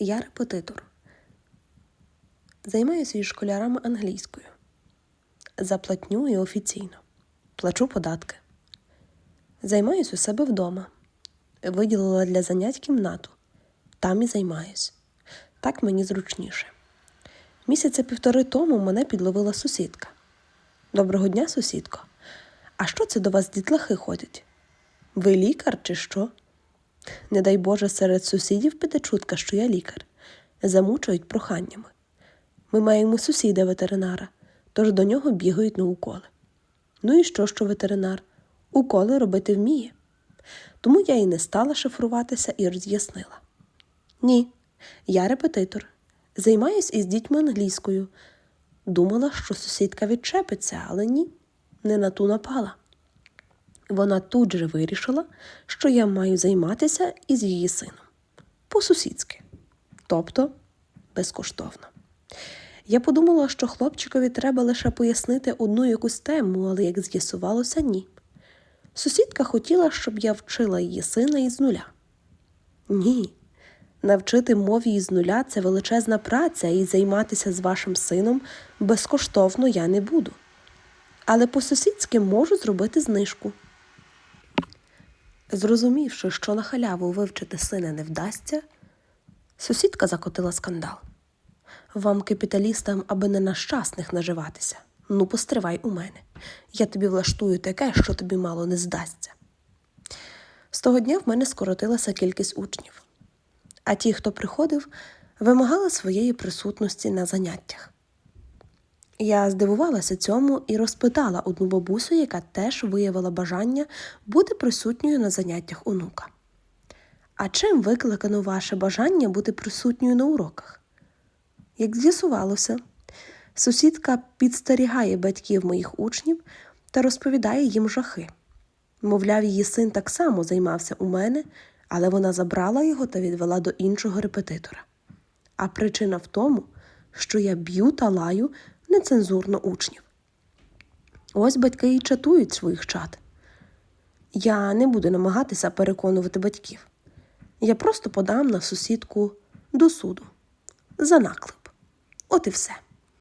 Я репетитор. Займаюся із школярами англійською. Заплатню і офіційно. Плачу податки. Займаюсь у себе вдома. Виділила для занять кімнату. Там і займаюсь. Так мені зручніше. Місяця півтори тому мене підловила сусідка. Доброго дня, сусідко. А що це до вас дітлахи ходять? Ви лікар чи що? Не дай Боже, серед сусідів піде чутка, що я лікар. Замучують проханнями. Ми маємо сусіда ветеринара, тож до нього бігають на уколи. Ну і що, що ветеринар? Уколи робити вміє. Тому я і не стала шифруватися і роз'яснила. Ні, я репетитор. Займаюсь із дітьми англійською. Думала, що сусідка відчепиться, але ні, не на ту напала. Вона тут же вирішила, що я маю займатися із її сином по-сусідськи, тобто безкоштовно. Я подумала, що хлопчикові треба лише пояснити одну якусь тему, але як з'ясувалося, ні. Сусідка хотіла, щоб я вчила її сина із нуля. Ні, навчити мові із нуля це величезна праця, і займатися з вашим сином безкоштовно я не буду. Але по-сусідськи можу зробити знижку. Зрозумівши, що на халяву вивчити сина не вдасться, сусідка закотила скандал. Вам, капіталістам, аби не на щасних наживатися. Ну, постривай у мене. Я тобі влаштую таке, що тобі мало не здасться. З того дня в мене скоротилася кількість учнів, а ті, хто приходив, вимагали своєї присутності на заняттях. Я здивувалася цьому і розпитала одну бабусю, яка теж виявила бажання бути присутньою на заняттях онука. А чим викликано ваше бажання бути присутньою на уроках? Як з'ясувалося, сусідка підстерігає батьків моїх учнів та розповідає їм жахи. Мовляв, її син так само займався у мене, але вона забрала його та відвела до іншого репетитора. А причина в тому, що я б'ю та лаю нецензурно учнів. Ось батьки і чатують своїх чат. Я не буду намагатися переконувати батьків. Я просто подам на сусідку до суду за наклеп. От і все.